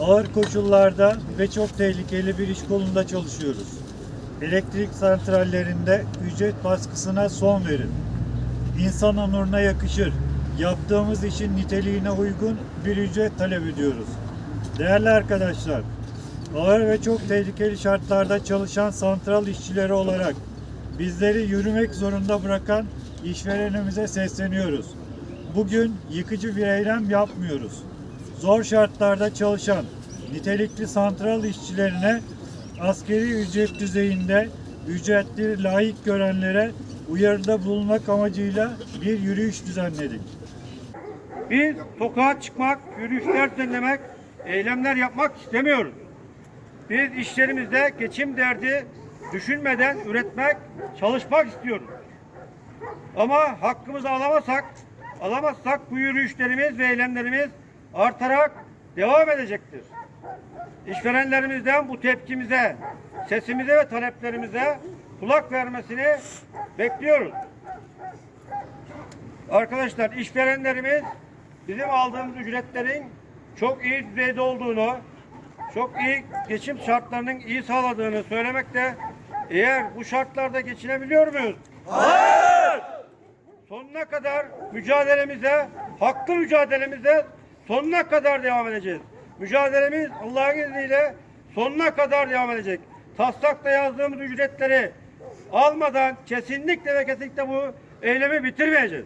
Ağır koşullarda ve çok tehlikeli bir iş kolunda çalışıyoruz. Elektrik santrallerinde ücret baskısına son verin. İnsan onuruna yakışır. Yaptığımız işin niteliğine uygun bir ücret talep ediyoruz. Değerli arkadaşlar, ağır ve çok tehlikeli şartlarda çalışan santral işçileri olarak bizleri yürümek zorunda bırakan işverenimize sesleniyoruz. Bugün yıkıcı bir eylem yapmıyoruz. Zor şartlarda çalışan nitelikli santral işçilerine askeri ücret düzeyinde ücretli layık görenlere uyarıda bulunmak amacıyla bir yürüyüş düzenledik. Biz sokağa çıkmak, yürüyüşler düzenlemek, eylemler yapmak istemiyoruz. Biz işlerimizde geçim derdi düşünmeden üretmek, çalışmak istiyoruz. Ama hakkımızı alamazsak, alamazsak bu yürüyüşlerimiz ve eylemlerimiz artarak devam edecektir. İşverenlerimizden bu tepkimize, sesimize ve taleplerimize kulak vermesini bekliyoruz. Arkadaşlar işverenlerimiz bizim aldığımız ücretlerin çok iyi düzeyde olduğunu, çok iyi geçim şartlarının iyi sağladığını söylemekte. Eğer bu şartlarda geçinebiliyor muyuz? Hayır! Sonuna kadar mücadelemize, haklı mücadelemize sonuna kadar devam edeceğiz. Mücadelemiz Allah'ın izniyle sonuna kadar devam edecek. Taslakta yazdığımız ücretleri almadan kesinlikle ve kesinlikle bu eylemi bitirmeyeceğiz.